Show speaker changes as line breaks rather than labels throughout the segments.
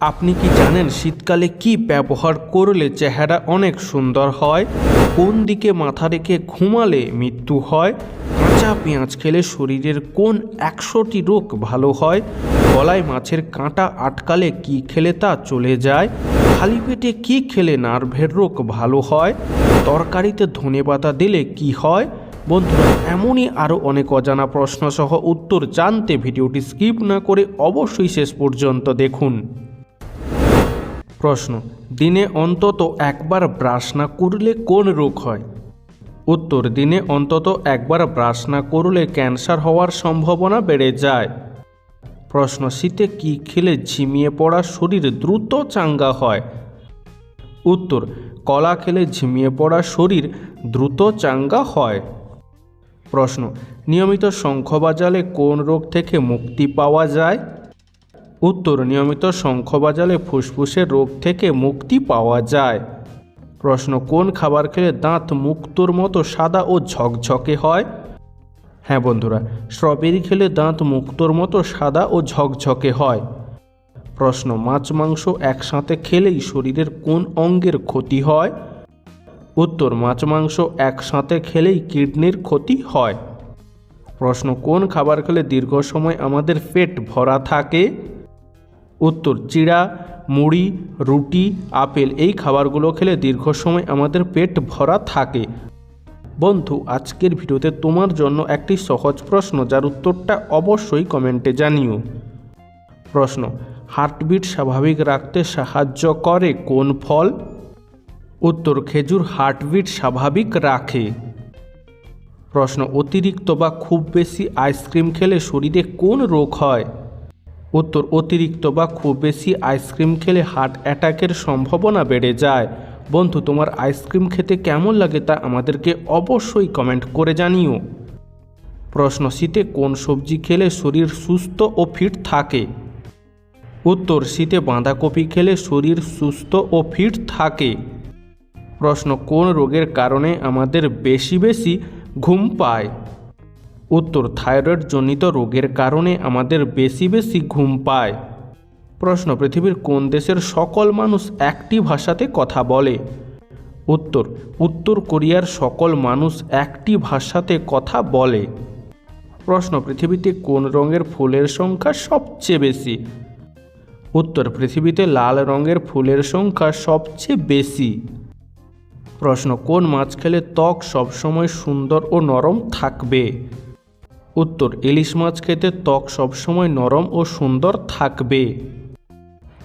আপনি কি জানেন শীতকালে কি ব্যবহার করলে চেহারা অনেক সুন্দর হয়? কোন দিকে মাথা রেখে ঘুমালে মৃত্যু হয়? কাঁচা পেঁয়াজ খেলে শরীরের কোন একশোটি রোগ ভালো হয়? গলায় মাছের কাঁটা আটকালে কি খেলে তা চলে যায়? খালি পেটে কি খেলে নার্ভের রোগ ভালো হয়? তরকারিতে ধনেপাতা দিলে কি হয়? বন্ধুরা, এমনই আরও অনেক অজানা প্রশ্ন সহ উত্তর জানতে ভিডিওটি স্কিপ না করে অবশ্যই শেষ পর্যন্ত দেখুন। প্রশ্ন, দিনে অন্তত একবার ব্রাশ না করলে কোন রোগ হয়? উত্তর, দিনে অন্তত একবার ব্রাশ না করলে ক্যান্সার হওয়ার সম্ভাবনা বেড়ে যায়। প্রশ্ন, শীতে কি খেলে ঝিমিয়ে পড়া শরীর দ্রুত চাঙ্গা হয়? উত্তর, কলা খেলে ঝিমিয়ে পড়া শরীর দ্রুত চাঙ্গা হয়। প্রশ্ন, নিয়মিত শঙ্খ বাজালে কোন রোগ থেকে মুক্তি পাওয়া যায়? উত্তর, নিয়মিত শঙ্খ বাজালে ফুসফুসের রোগ থেকে মুক্তি পাওয়া যায়। প্রশ্ন, কোন খাবার খেলে দাঁত মুক্তোর মতো সাদা ও ঝকঝকে হয়? হ্যাঁ বন্ধুরা, স্ট্রবেরি খেলে দাঁত মুক্তোর মতো সাদা ও ঝকঝকে হয়। প্রশ্ন, মাছ মাংস একসাথে খেলেই শরীরের কোন অঙ্গের ক্ষতি হয়? উত্তর, মাছ মাংস একসাথে খেলেই কিডনির ক্ষতি হয়। প্রশ্ন, কোন খাবার খেলে দীর্ঘ সময় আমাদের পেট ভরা থাকে? উত্তর, চিড়া, মুড়ি, রুটি, আপেল, এই খাবারগুলো খেলে দীর্ঘ সময় আমাদের পেট ভরা থাকে। বন্ধু, আজকের ভিডিওতে তোমার জন্য একটি সহজ প্রশ্ন, যার উত্তরটা অবশ্যই কমেন্টে জানিও। প্রশ্ন, হার্টবিট স্বাভাবিক রাখতে সাহায্য করে কোন ফল? উত্তর, খেজুর হার্টবিট স্বাভাবিক রাখে। প্রশ্ন, অতিরিক্ত বা খুব বেশি আইসক্রিম খেলে শরীরে কোন রোগ হয়? উত্তর অতিরিক্ত বা খুব বেশি আইসক্রিম খেলে হার্ট অ্যাটাকের সম্ভাবনা বেড়ে যায়। বন্ধু, তোমার আইসক্রিম খেতে কেমন লাগে তা আমাদেরকে অবশ্যই কমেন্ট করে জানিও। প্রশ্ন, শীতে কোন সবজি খেলে শরীর সুস্থ ও ফিট থাকে? উত্তর, শীতে বাঁধাকপি খেলে শরীর সুস্থ ও ফিট থাকে। প্রশ্ন, কোন রোগের কারণে আমাদের বেশি বেশি ঘুম পায়? উত্তর থাইরয়েড জনিত রোগের কারণে আমাদের বেশি বেশি ঘুম পায়। প্রশ্ন, পৃথিবীর কোন দেশের সকল মানুষ একটি ভাষাতে কথা বলে? উত্তর উত্তর কোরিয়ার সকল মানুষ একটি ভাষাতে কথা বলে। প্রশ্ন, পৃথিবীতে কোন রঙের ফুলের সংখ্যা সবচেয়ে বেশি? উত্তর, পৃথিবীতে লাল রঙের ফুলের সংখ্যা সবচেয়ে বেশি। প্রশ্ন, কোন মাছ খেলে ত্বক সবসময় সুন্দর ও নরম থাকবে? উত্তর, ইলিশ মাছ খেতে ত্বক সবসময় নরম ও সুন্দর থাকবে।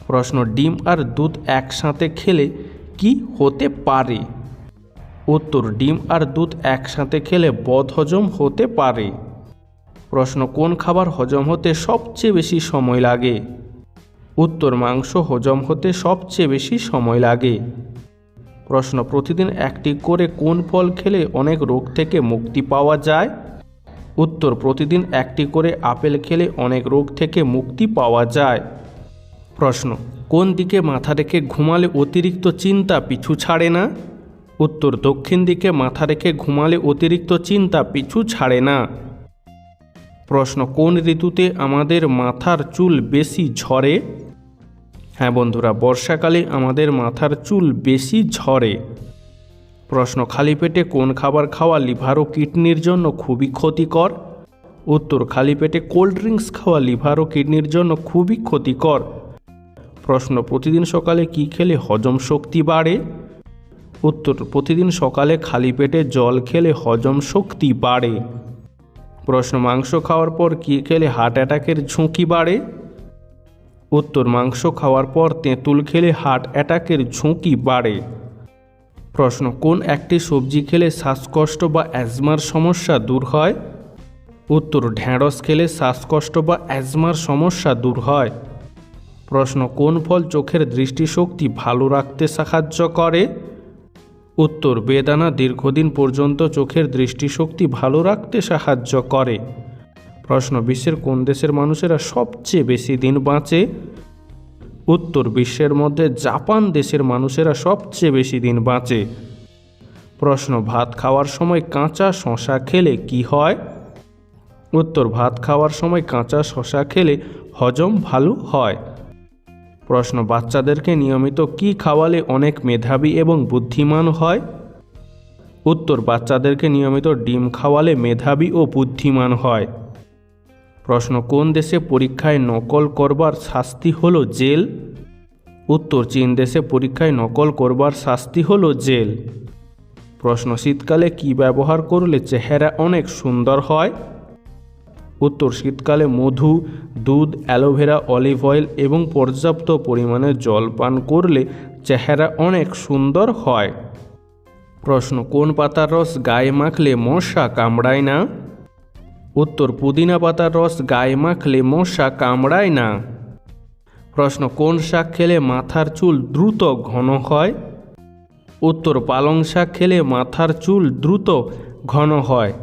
প্রশ্ন, ডিম আর দুধ একসাথে খেলে কি হতে পারে? উত্তর, ডিম আর দুধ একসাথে খেলে বদহজম হতে পারে। প্রশ্ন, কোন খাবার হজম হতে সবচেয়ে বেশি সময় লাগে? উত্তর, মাংস হজম হতে সবচেয়ে বেশি সময় লাগে। প্রশ্ন, প্রতিদিন একটি করে কোন ফল খেলে অনেক রোগ থেকে মুক্তি পাওয়া যায়? উত্তর, প্রতিদিন একটি করে আপেল খেলে অনেক রোগ থেকে মুক্তি পাওয়া যায়। প্রশ্ন, কোন দিকে মাথা রেখে ঘুমালে অতিরিক্ত চিন্তা পিছু ছাড়ে না? উত্তর, দক্ষিণ দিকে মাথা রেখে ঘুমালে অতিরিক্ত চিন্তা পিছু ছাড়ে না। প্রশ্ন, কোন ঋতুতে আমাদের মাথার চুল বেশি ঝরে? হ্যাঁ বন্ধুরা, বর্ষাকালে আমাদের মাথার চুল বেশি ঝরে। প্রশ্ন, খালি পেটে কোন খাবার খাওয়া লিভার ও কিডনির জন্য খুবই ক্ষতিকর? উত্তর, খালি পেটে কোল্ড ড্রিঙ্কস খাওয়া লিভার ও কিডনির জন্য খুবই ক্ষতিকর। প্রশ্ন, প্রতিদিন সকালে কি খেলে হজম শক্তি বাড়ে? উত্তর, প্রতিদিন সকালে খালি পেটে জল খেলে হজম শক্তি বাড়ে। প্রশ্ন, মাংস খাওয়ার পর কি খেলে হার্ট অ্যাটাকের ঝুঁকি বাড়ে? উত্তর, মাংস খাওয়ার পর তেঁতুল খেলে হার্ট অ্যাটাকের ঝুঁকি বাড়ে। প্রশ্ন, কোন একটি সবজি খেলে শ্বাসকষ্ট বা অ্যাজমার সমস্যা দূর হয়? উত্তর ঢ্যাঁড়স খেলে শ্বাসকষ্ট বা অ্যাজমার সমস্যা দূর হয়। প্রশ্ন, কোন ফল চোখের দৃষ্টিশক্তি ভালো রাখতে সাহায্য করে? উত্তর, বেদানা দীর্ঘদিন পর্যন্ত চোখের দৃষ্টিশক্তি ভালো রাখতে সাহায্য করে। প্রশ্ন, বিশ্বের কোন দেশের মানুষেরা সবচেয়ে বেশি দিন বাঁচে? উত্তর বিশ্বের মধ্যে জাপান দেশের মানুষেরা সবচেয়ে বেশি দিন বাঁচে। প্রশ্ন, ভাত খাওয়ার সময় কাঁচা শশা খেলে কি হয়? উত্তর, ভাত খাওয়ার সময় কাঁচা শশা খেলে হজম ভালো হয়। প্রশ্ন, বাচ্চাদেরকে নিয়মিত কি খাওয়ালে অনেক মেধাবী এবং বুদ্ধিমান হয়? উত্তর, বাচ্চাদেরকে নিয়মিত ডিম খাওয়ালে মেধাবী ও বুদ্ধিমান হয়। প্রশ্ন, কোন দেশে পরীক্ষায় নকল করবার শাস্তি হলো জেল? উত্তর, চীন দেশে পরীক্ষায় নকল করবার শাস্তি হলো জেল। প্রশ্ন, শীতকালে কি ব্যবহার করলে চেহারা অনেক সুন্দর হয়? উত্তর, শীতকালে মধু, দুধ, অ্যালোভেরা, অলিভ অয়েল এবং পর্যাপ্ত পরিমাণে জল পান করলে চেহারা অনেক সুন্দর হয়। প্রশ্ন, কোন পাতার রস গায়ে মাখলে মশা কামড়ায় না? উত্তর, পুদিনা পাতার রস গায়ে মাখলে মশা কামড়ায় না? প্রশ্ন, কোন শাক খেলে মাথার চুল দ্রুত ঘন হয়? উত্তর, পালং শাক খেলে মাথার চুল দ্রুত ঘন হয়।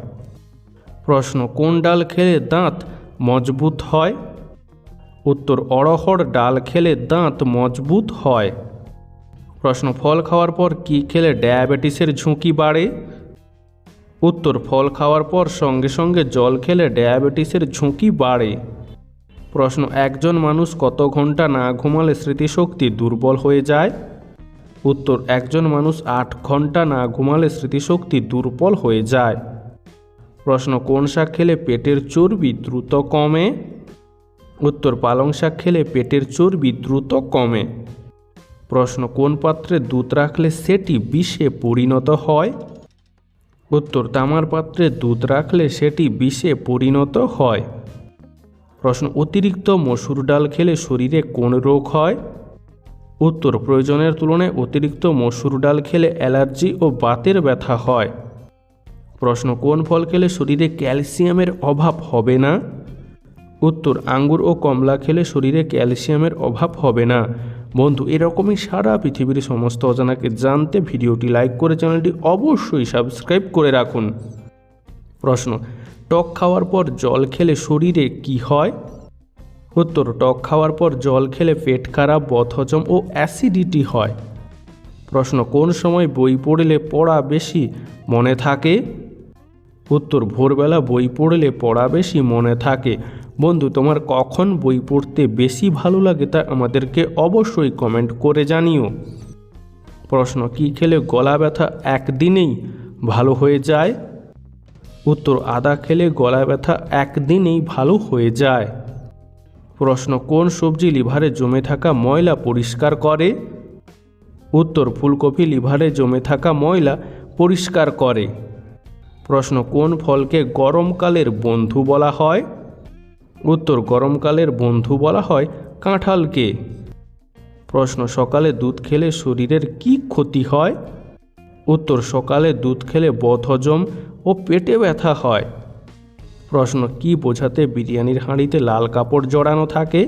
প্রশ্ন, কোন ডাল খেলে দাঁত মজবুত হয়? উত্তর, অড়হর ডাল খেলে দাঁত মজবুত হয়। প্রশ্ন, ফল খাওয়ার পর কি খেলে ডায়াবেটিসের ঝুঁকি বাড়ে? উত্তর ফল খাওয়ার পর সঙ্গে সঙ্গে জল খেলে ডায়াবেটিসের ঝুঁকি বাড়ে। প্রশ্ন, একজন মানুষ কত ঘণ্টা না ঘুমালে স্মৃতিশক্তি দুর্বল হয়ে যায়? উত্তর, একজন মানুষ আট ঘণ্টা না ঘুমালে স্মৃতিশক্তি দুর্বল হয়ে যায়। প্রশ্ন, কোন শাক খেলে পেটের চর্বি দ্রুত কমে? উত্তর, পালং শাক খেলে পেটের চর্বি দ্রুত কমে। প্রশ্ন, কোন পাত্রে দুধ রাখলে সেটি বিষে পরিণত হয়? উত্তর, তামার পাত্রে দুধ রাখলে সেটি বিষে পরিণত হয়। প্রশ্ন, অতিরিক্ত মসুর ডাল খেলে শরীরে কোন রোগ হয়? উত্তর, প্রয়োজনের তুলনায় অতিরিক্ত মসুর ডাল খেলে অ্যালার্জি ও বাতের ব্যথা হয়। প্রশ্ন, কোন ফল খেলে শরীরে ক্যালসিয়ামের অভাব হবে না? উত্তর, আঙ্গুর ও কমলা খেলে শরীরে ক্যালসিয়ামের অভাব হবে না। বন্ধু, এরকমই সারা পৃথিবীর সমস্ত অজানাকে জানতে ভিডিওটি লাইক করে চ্যানেলটি অবশ্যই সাবস্ক্রাইব করে রাখুন। প্রশ্ন, টক খাওয়ার পর জল খেলে শরীরে কি হয়? উত্তর, টক খাওয়ার পর জল খেলে পেট খারাপ বদহজম ও অ্যাসিডিটি হয়। প্রশ্ন, কোন সময় বই পড়লে পড়া বেশি মনে থাকে? উত্তর, ভোরবেলা বই পড়লে পড়া বেশি মনে থাকে। বন্ধু, তোমার কখন বই পড়তে বেশি ভালো লাগে তা আমাদেরকে অবশ্যই কমেন্ট করে জানিও। প্রশ্ন, কি খেলে গলা ব্যথা একদিনেই ভালো হয়ে যায়? উত্তর, আদা খেলে গলা ব্যথা একদিনেই ভালো হয়ে যায়। প্রশ্ন, কোন সবজি লিভারে জমে থাকা ময়লা পরিষ্কার করে? উত্তর, ফুলকপি লিভারে জমে থাকা ময়লা পরিষ্কার করে। প্রশ্ন, কোন ফলকে গরমকালের বন্ধু বলা হয়? উত্তর গরমকালের বন্ধু বলা হয় কাঁঠালকে। প্রশ্ন, সকালে দুধ খেলে শরীরের কি ক্ষতি হয়? উত্তর, সকালে দুধ খেলে বদহজম ও পেটে ব্যথা হয়। প্রশ্ন, কি বোঝাতে বিরিয়ানির হাঁড়িতে লাল কাপড় জড়ানো থাকে?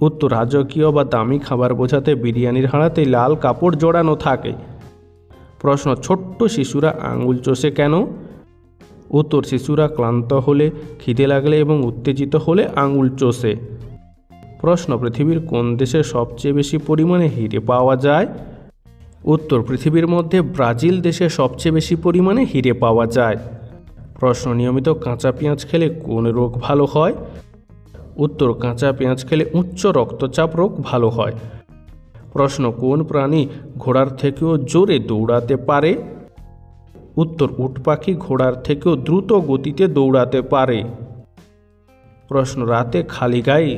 উত্তর, রাজকীয় বা দামি খাবার বোঝাতে বিরিয়ানির হাঁড়াতে লাল কাপড় জড়ানো থাকে। প্রশ্ন, ছোট্ট শিশুরা আঙুল চষে কেন? উত্তর শিশুরা ক্লান্ত হলে, খিদে লাগলে এবং উত্তেজিত হলে আঙুল চষে। প্রশ্ন, পৃথিবীর কোন দেশে সবচেয়ে বেশি পরিমাণে হিরে পাওয়া যায়? উত্তর, পৃথিবীর মধ্যে ব্রাজিল দেশে সবচেয়ে বেশি পরিমাণে হিরে পাওয়া যায়। প্রশ্ন, নিয়মিত কাঁচা পেঁয়াজ খেলে কোন রোগ ভালো হয়? উত্তর, কাঁচা পেঁয়াজ খেলে উচ্চ রক্তচাপ রোগ ভালো হয়। প্রশ্ন, কোন প্রাণী ঘোড়ার থেকেও জোরে দৌড়াতে পারে? উত্তর উট পাখি ঘোড়ার থেকেও দ্রুত গতিতে দৌড়াতে পারে। প্রশ্ন, রাতে খালি গায়ে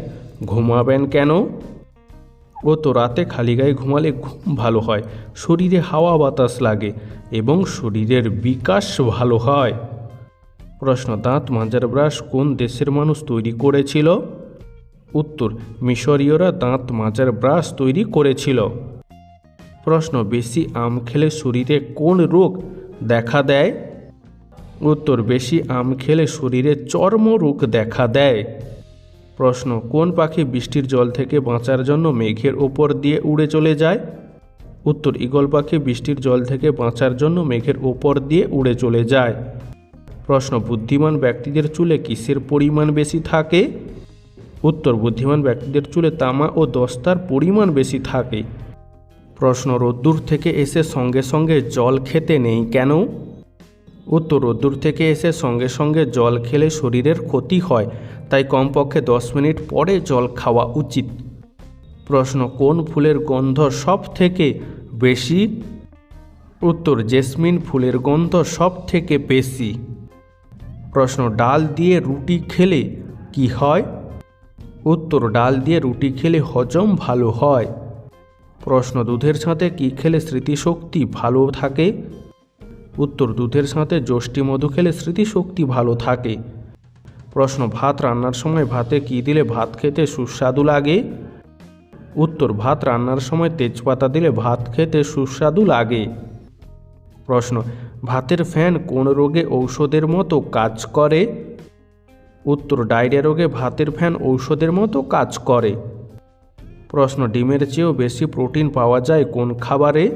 ঘুমাবেন কেন? ও তো রাতে খালি গায়ে ঘুমালে ঘুম ভালো হয়, শরীরে হাওয়া বাতাস লাগে এবং শরীরের বিকাশ ভালো হয়। প্রশ্ন, দাঁত মাজার ব্রাশ কোন দেশের মানুষ তৈরি করেছিল? উত্তর, মিশরীয়রা দাঁত মাজার ব্রাশ তৈরি করেছিল। প্রশ্ন, বেশি আম খেলে শরীরে কোন রোগ দেখা দেয়? উত্তর, বেশি আম খেলে শরীরে চর্মরোগ দেখা দেয়। প্রশ্ন, কোন পাখি বৃষ্টির জল থেকে বাঁচার জন্য মেঘের ওপর দিয়ে উড়ে চলে যায়? উত্তর, ঈগল পাখি বৃষ্টির জল থেকে বাঁচার জন্য মেঘের ওপর দিয়ে উড়ে চলে যায়। প্রশ্ন, বুদ্ধিমান ব্যক্তিদের চুলে কিসের পরিমাণ বেশি থাকে? উত্তর, বুদ্ধিমান ব্যক্তিদের চুলে তামা ও দস্তার পরিমাণ বেশি থাকে। প্রশ্ন রোদ্দুর থেকে এসে সঙ্গে সঙ্গে জল খেতে নেই কেন? উত্তর রোদ্দুর থেকে এসে সঙ্গে সঙ্গে জল খেলে শরীরের ক্ষতি হয়, তাই কমপক্ষে দশ মিনিট পরে জল খাওয়া উচিত। প্রশ্ন, কোন ফুলের গন্ধ সব থেকে বেশি? উত্তর, জেসমিন ফুলের গন্ধ সব থেকে বেশি। প্রশ্ন, ডাল দিয়ে রুটি খেলে কি হয়? উত্তর, ডাল দিয়ে রুটি খেলে হজম ভালো হয়। প্রশ্ন, দুধের সাথে কি খেলে স্মৃতিশক্তি ভালো থাকে? উত্তর, দুধের সাথে যষ্টি মধু খেলে স্মৃতিশক্তি ভালো থাকে। প্রশ্ন, ভাত রান্নার সময় ভাতে কি দিলে ভাত খেতে সুস্বাদু লাগে? উত্তর, ভাত রান্নার সময় তেজপাতা দিলে ভাত খেতে সুস্বাদু লাগে। প্রশ্ন, ভাতের ফ্যান কোন রোগে ঔষধের মতো কাজ করে? উত্তর, ডায়রিয়া রোগে ভাতের ফ্যান ঔষধের মতো কাজ করে। প্রশ্ন, ডিমের চেয়েও বেশি প্রোটিন পাওয়া যায় কোন খাবারে?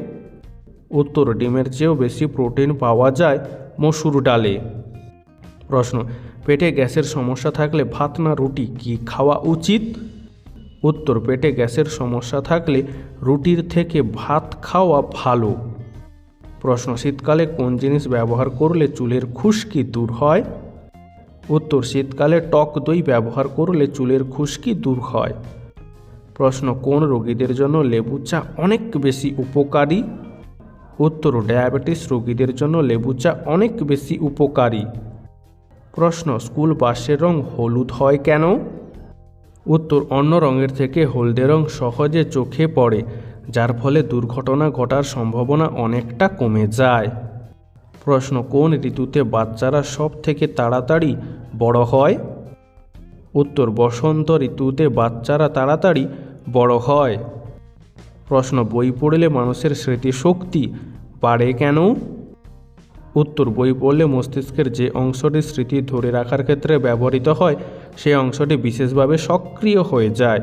উত্তর, ডিমের চেয়েও বেশি প্রোটিন পাওয়া যায় মসুর ডালে। প্রশ্ন, পেটে গ্যাসের সমস্যা থাকলে ভাত না রুটি কি খাওয়া উচিত? উত্তর, পেটে গ্যাসের সমস্যা থাকলে রুটির থেকে ভাত খাওয়া ভালো। প্রশ্ন, শীতকালে কোন জিনিস ব্যবহার করলে চুলের খুশকি দূর হয়? উত্তর, শীতকালে টক দই ব্যবহার করলে চুলের খুশকি দূর হয়। প্রশ্ন, কোন রোগীদের জন্য লেবু চা অনেক বেশি উপকারী? উত্তর, ডায়াবেটিস রোগীদের জন্য লেবু চা অনেক বেশি উপকারী। প্রশ্ন, স্কুল বাসের রং হলুদ হয় কেন? উত্তর, অন্য রঙের থেকে হলদে রং সহজে চোখে পড়ে, যার ফলে দুর্ঘটনা ঘটার সম্ভাবনা অনেকটা কমে যায়। প্রশ্ন, কোন ঋতুতে বাচ্চারা সব থেকে তাড়াতাড়ি বড় হয়? উত্তর, বসন্ত ঋতুতে বাচ্চারা তাড়াতাড়ি বড় হয়। প্রশ্ন, বই পড়লে মানুষের স্মৃতিশক্তি বাড়ে কেন? উত্তর, বই পড়লে মস্তিষ্কের যে অংশটি স্মৃতি ধরে রাখার ক্ষেত্রে ব্যবহৃত হয়, সেই অংশটি বিশেষভাবে সক্রিয় হয়ে যায়।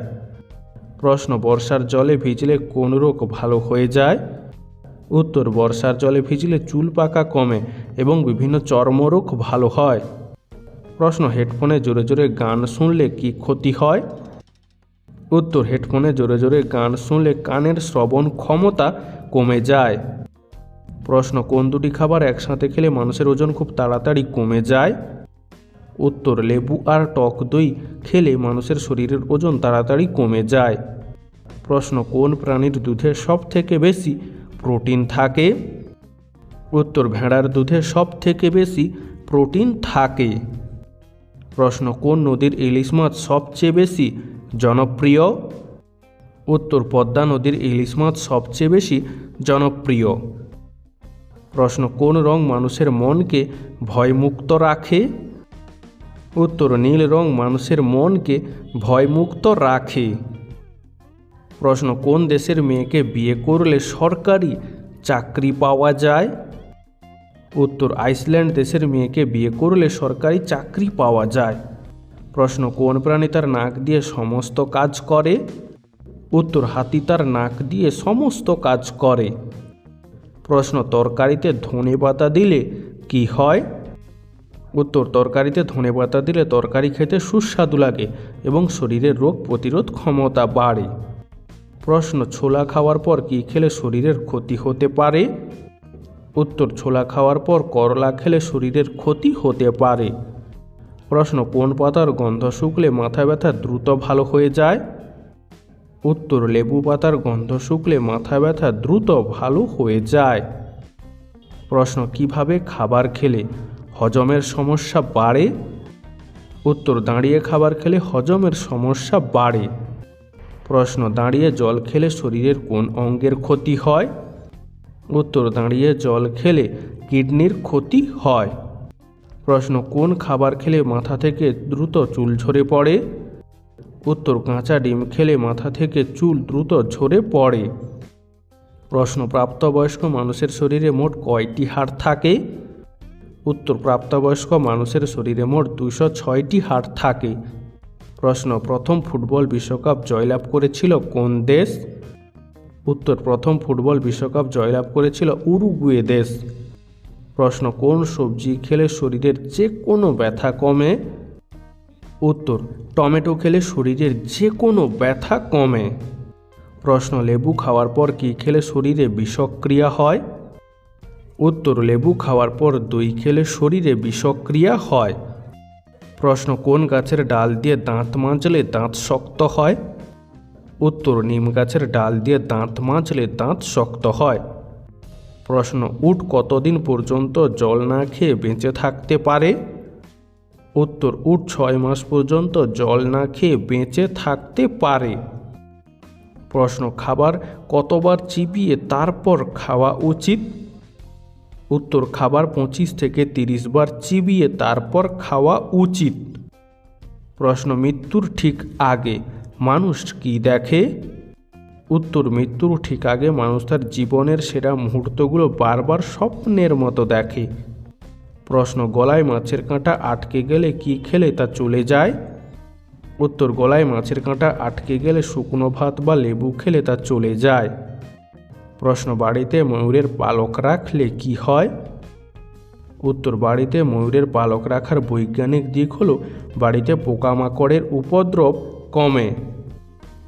প্রশ্ন, বর্ষার জলে ভিজলে কোন রোগ ভালো হয়ে যায়? উত্তর, বর্ষার জলে ভিজলে চুল পাকা কমে এবং বিভিন্ন চর্মরোগ ভালো হয়। প্রশ্ন, হেডফোনে জোরে জোরে গান শুনলে কি ক্ষতি হয়? উত্তর হেডফোনে জোরে জোরে গান শুনলে কানের শ্রবণ ক্ষমতা কমে যায়। প্রশ্ন, কোন দুটি খাবার একসাথে খেলে মানুষের ওজন খুব তাড়াতাড়ি কমে যায়? উত্তর, লেবু আর টক দই খেলে মানুষের শরীরের ওজন তাড়াতাড়ি কমে যায়। প্রশ্ন, কোন প্রাণীর দুধে সব থেকে বেশি প্রোটিন থাকে? উত্তর, ভেড়ার দুধে সব থেকে বেশি প্রোটিন থাকে। প্রশ্ন, কোন নদীর ইলিশ মাছ সবচেয়ে বেশি জনপ্রিয় উত্তর পদ্মা নদীর ইলিশ মাছ সবচেয়ে বেশি জনপ্রিয়। প্রশ্ন, কোন রং মানুষের মনকে ভয়মুক্ত রাখে? উত্তর, নীল রং মানুষের মনকে ভয়মুক্ত রাখে। প্রশ্ন, কোন দেশের মেয়েকে বিয়ে করলে সরকারি চাকরি পাওয়া যায়? উত্তর, আইসল্যান্ড দেশের মেয়েকে বিয়ে করলে সরকারি চাকরি পাওয়া যায়। প্রশ্ন, কোন প্রাণী তার নাক দিয়ে সমস্ত কাজ করে? উত্তর, হাতি তার নাক দিয়ে সমস্ত কাজ করে। প্রশ্ন, তরকারিতে ধনে পাতা দিলে কি হয়? উত্তর, তরকারিতে ধনে পাতা দিলে তরকারি খেতে সুস্বাদু লাগে এবং শরীরের রোগ প্রতিরোধ ক্ষমতা বাড়ে। প্রশ্ন, ছোলা খাওয়ার পর কি খেলে শরীরের ক্ষতি হতে পারে? উত্তর, ছোলা খাওয়ার পর করলা খেলে শরীরের ক্ষতি হতে পারে। প্রশ্ন, কোন পাতার গন্ধ শুকলে মাথা ব্যথা দ্রুত ভালো হয়ে যায়? উত্তর, লেবু পাতার গন্ধ শুকলে মাথা ব্যথা দ্রুত ভালো হয়ে যায়। প্রশ্ন, কীভাবে খাবার খেলে হজমের সমস্যা বাড়ে? উত্তর, দাঁড়িয়ে খাবার খেলে হজমের সমস্যা বাড়ে। প্রশ্ন, দাঁড়িয়ে জল খেলে শরীরের কোন অঙ্গের ক্ষতি হয়? উত্তর, দাঁড়িয়ে জল খেলে কিডনির ক্ষতি হয়। প্রশ্ন, কোন খাবার খেলে মাথা থেকে দ্রুত চুল ঝরে পড়ে? উত্তর, কাঁচা ডিম খেলে মাথা থেকে চুল দ্রুত ঝরে পড়ে। প্রশ্ন, প্রাপ্তবয়স্ক মানুষের শরীরে মোট কয়টি হাড় থাকে? উত্তর, প্রাপ্তবয়স্ক মানুষের শরীরে মোট দুশো ছয়টি হাড় থাকে। প্রশ্ন, প্রথম ফুটবল বিশ্বকাপ জয়লাভ করেছিল কোন দেশ? উত্তর, প্রথম ফুটবল বিশ্বকাপ জয়লাভ করেছিল উরুগুয়ে দেশ। প্রশ্ন, কোন সবজি খেলে শরীরের যে কোনো ব্যথা কমে? উত্তর, টমেটো খেলে শরীরের যে কোনো ব্যথা কমে। প্রশ্ন, লেবু খাওয়ার পর কি খেলে শরীরে বিষক্রিয়া হয়? উত্তর, লেবু খাওয়ার পর দই খেলে শরীরে বিষক্রিয়া হয়। প্রশ্ন, কোন গাছের ডাল দিয়ে দাঁত মাজলে দাঁত শক্ত হয়? উত্তর, নিম গাছের ডাল দিয়ে দাঁত মাজলে দাঁত শক্ত হয়। প্রশ্ন, উট কতদিন পর্যন্ত জল না খেয়ে বেঁচে থাকতে পারে? উত্তর, উট ছয় মাস পর্যন্ত জল না খেয়ে বেঁচে থাকতে পারে। প্রশ্ন, খাবার কতবার চিবিয়ে তারপর খাওয়া উচিত? উত্তর, খাবার পঁচিশ থেকে তিরিশ বার চিবিয়ে তারপর খাওয়া উচিত। প্রশ্ন, মৃত্যুর ঠিক আগে মানুষ কি দেখে? উত্তর মৃত্যুর ঠিক আগে মানুষ তার জীবনের সেরা মুহূর্তগুলো বারবার স্বপ্নের মতো দেখে। প্রশ্ন, গলায় মাছের কাঁটা আটকে গেলে কি খেলে তা চলে যায়? উত্তর, গলায় মাছের কাঁটা আটকে গেলে শুকনো ভাত বা লেবু খেলে তা চলে যায়। প্রশ্ন, বাড়িতে ময়ূরের পালক রাখলে কি হয়? উত্তর, বাড়িতে ময়ূরের পালক রাখার বৈজ্ঞানিক দিক হলো, বাড়িতে পোকামাকড়ের উপদ্রব কমে।